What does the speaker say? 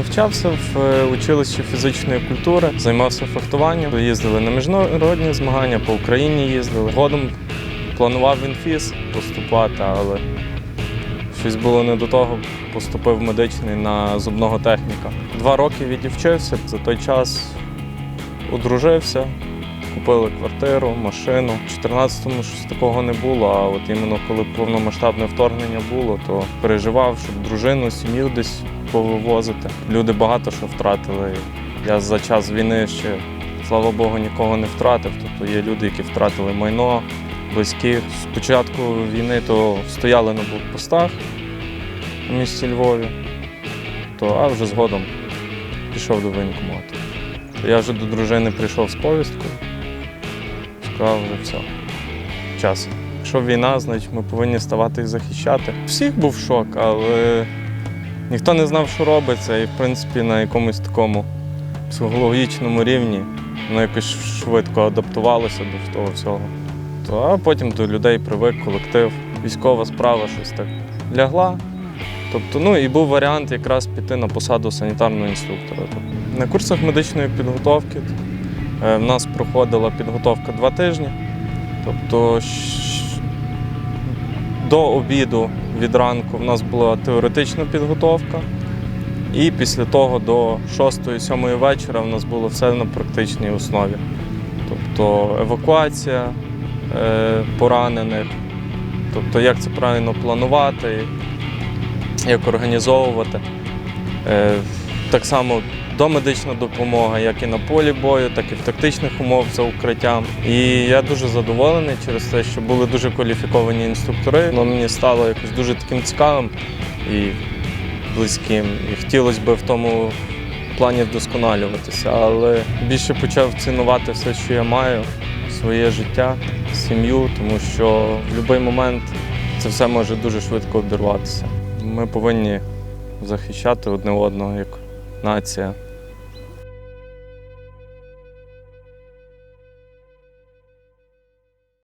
Навчався в е, училищі фізичної культури, займався фехтуванням. Їздили на міжнародні змагання, по Україні їздили. Згодом планував в інфіз поступати, але щось було не до того. Поступив медичний на зубного техніка. Два роки відівчився. За той час одружився, купили квартиру, машину. У 14-му щось такого не було. А от іменно коли повномасштабне вторгнення було, то переживав, щоб дружину, сім'ю десь повивозити. Люди багато що втратили. Я за час війни ще, слава Богу, нікого не втратив. Тобто є люди, які втратили майно, близьких. З початку війни то стояли на блокпостах у місті Львові, то, а вже згодом пішов до воєнкомату. Я вже до дружини прийшов з повісткою, сказав вже все. Час. Якщо війна, значить ми повинні ставати і захищати. Всіх був шок, але ніхто не знав, що робиться, і в принципі на якомусь такому психологічному рівні воно якось швидко адаптувалося до того всього. То, а потім до людей привик колектив, військова справа щось так лягла. Тобто, ну і був варіант якраз піти на посаду санітарного інструктора. На курсах медичної підготовки е, в нас проходила підготовка два тижні. Тобто до обіду від ранку в нас була теоретична підготовка, і після того до 6-7 вечора в нас було все на практичній основі. Тобто евакуація е, поранених, тобто як це правильно планувати, як організовувати. Е, Так само домедична допомога, як і на полі бою, так і в тактичних умовах за укриттям. І я дуже задоволений через те, що були дуже кваліфіковані інструктори. Воно мені стало якось дуже таким цікавим і близьким. І хотілося б в тому плані вдосконалюватися, але більше почав цінувати все, що я маю, своє життя, сім'ю, тому що в будь-який момент це все може дуже швидко обірватися. Ми повинні захищати одне одного як нація.